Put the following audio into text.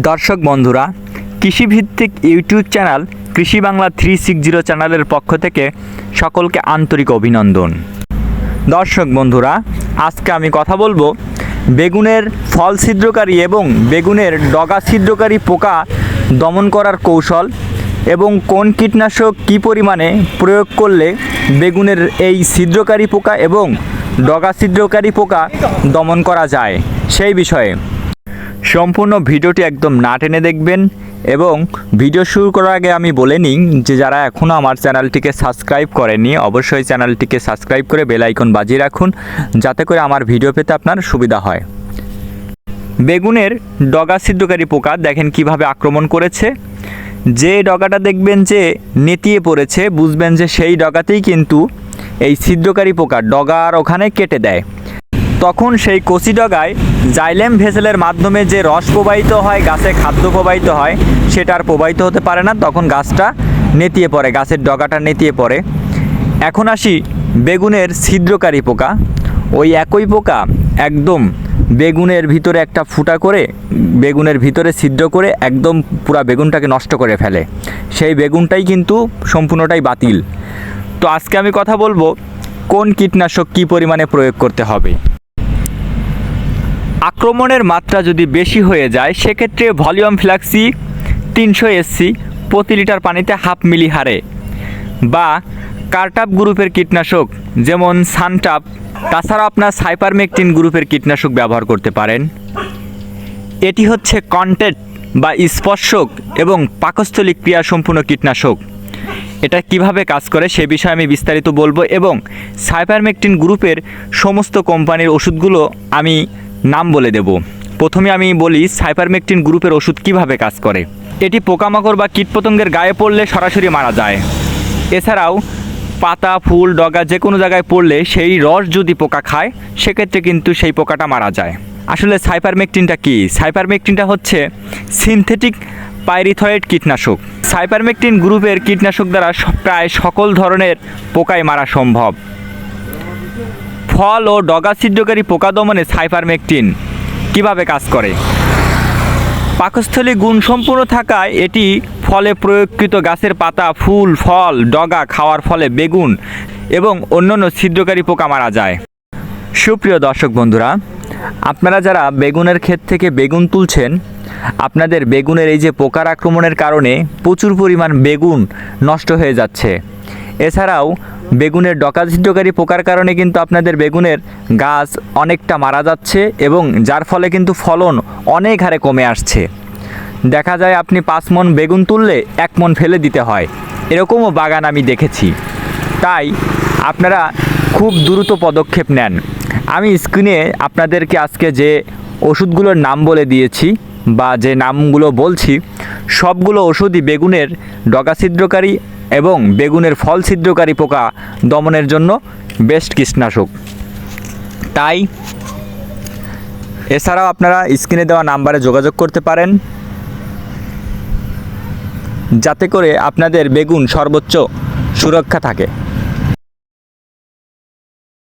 দর্শক বন্ধুরা, কৃষিভিত্তিক ইউটিউব চ্যানেল কৃষি বাংলা থ্রি সিক্স জিরো চ্যানেলের পক্ষ থেকে সকলকে আন্তরিক অভিনন্দন। দর্শক বন্ধুরা, আজকে আমি কথা বলব বেগুনের ফল ছিদ্রকারী এবং বেগুনের ডগা ছিদ্রকারী পোকা দমন করার কৌশল এবং কোন কীটনাশক কী পরিমাণে প্রয়োগ করলে বেগুনের এই ছিদ্রকারী পোকা এবং ডগা ছিদ্রকারী পোকা দমন করা যায় সেই বিষয়ে সম্পূর্ণ ভিডিওটি একদম না টেনে দেখবেন এবং ভিডিও শুরু করার আগে আমি বলে নিই যে যারা এখনও আমার চ্যানেলটিকে সাবস্ক্রাইব করেনি অবশ্যই চ্যানেলটিকে সাবস্ক্রাইব করে বেল আইকন বাজিয়ে রাখুন যাতে করে আমার ভিডিও পেতে আপনার সুবিধা হয়। বেগুনের ডগা ছিদ্রকারী পোকা দেখেন কীভাবে আক্রমণ করেছে। যে ডগাটা দেখবেন যে নেতিয়ে পড়েছে, বুঝবেন যে সেই ডগাতেই কিন্তু এই ছিদ্রকারী পোকা ডগার ওখানে কেটে দেয়। তখন সেই কচি ডগায় জাইলেম ভেসেলের মাধ্যমে যে রস প্রবাহিত হয়, গাছে খাদ্য প্রবাহিত হয়, সেটা আর প্রবাহিত হতে পারে না। তখন গাছটা নেতিয়ে পড়ে, গাছের ডগাটা নেতিয়ে পড়ে। এখন আসি বেগুনের ছিদ্রকারী পোকা। ওই একই পোকা একদম বেগুনের ভিতরে একটা ফুটা করে, বেগুনের ভিতরে ছিদ্র করে একদম পুরা বেগুনটাকে নষ্ট করে ফেলে। সেই বেগুনটাই কিন্তু সম্পূর্ণটাই বাতিল। তো আজকে আমি কথা বলব কোন কীটনাশক কী পরিমাণে প্রয়োগ করতে হবে। আক্রমণের মাত্রা যদি বেশি হয়ে যায়, সেক্ষেত্রে ভলিউম ফ্ল্যাক্সি তিনশো এসসি প্রতি লিটার পানিতে হাফ মিলি হারে। বা কার্টাপ গ্রুপের কীটনাশক, যেমন সানটাপ তাছাড়া আপনার সাইপারমেকটিন গ্রুপের কীটনাশক ব্যবহার করতে পারেন। এটি হচ্ছে কন্টেন্ট বা স্পর্শক এবং পাকস্থলী ক্রিয়া সম্পূর্ণ কীটনাশক। এটা কীভাবে কাজ করে সে বিষয়ে আমি বিস্তারিত বলব এবং সাইপারমেকটিন গ্রুপের সমস্ত কোম্পানির ওষুধগুলো আমি নাম বলে দেব। প্রথমে আমি বলি সাইপারমেকটিন গ্রুপের ওষুধ কীভাবে কাজ করে। এটি পোকামাকড় বা কীটপতঙ্গের গায়ে পড়লে সরাসরি মারা যায়। এছাড়াও পাতা, ফুল, ডগা যে কোনো জায়গায় পড়লে সেই রস যদি পোকা খায়, সেক্ষেত্রে কিন্তু সেই পোকাটা মারা যায়। আসলে সাইপারমেকটিনটা কি? সাইপারমেকটিনটা হচ্ছে সিনথেটিক পাইরিথয়েড কীটনাশক। সাইপারমেকটিন গ্রুপের কীটনাশক দ্বারা প্রায় সকল ধরনের পোকায় মারা সম্ভব। ফল ও ডগা ছিদ্রকারী পোকা দমনে সাইপারমেকটিন কীভাবে কাজ করে? পাকস্থলী গুণ সম্পূর্ণ থাকায় এটি ফলে প্রয়োগকৃত গাছের পাতা, ফুল, ফল, ডগা খাওয়ার ফলে বেগুন এবং অন্যান্য ছিদ্রকারী পোকা মারা যায়। সুপ্রিয় দর্শক বন্ধুরা, আপনারা যারা বেগুনের ক্ষেত থেকে বেগুন তুলছেন, আপনাদের বেগুনের এই যে পোকার আক্রমণের কারণে প্রচুর পরিমাণ বেগুন নষ্ট হয়ে যাচ্ছে। এছাড়াও বেগুনের ডকা ছিদ্রকারী পোকার কারণে কিন্তু আপনাদের বেগুনের গাছ অনেকটা মারা যাচ্ছে এবং যার ফলে কিন্তু ফলন অনেক হারে কমে আসছে। দেখা যায় আপনি পাঁচ মন বেগুন তুললে এক মন ফেলে দিতে হয়। এরকমও বাগান আমি দেখেছি। তাই আপনারা খুব দ্রুত পদক্ষেপ নেন। আমি স্ক্রিনে আপনাদেরকে আজকে যে ওষুধগুলোর নাম বলে দিয়েছি বা যে নামগুলো বলছি, সবগুলো ওষুধই বেগুনের ডগা ছিদ্রকারী এবং বেগুনের ফল ছিদ্রকারী পোকা দমনের জন্য বেস্ট কীটনাশক। তাই এছাড়াও আপনারা স্ক্রিনে দেওয়া নাম্বারে যোগাযোগ করতে পারেন। যাতে করে আপনাদের বেগুন সর্বোচ্চ সুরক্ষা থাকে।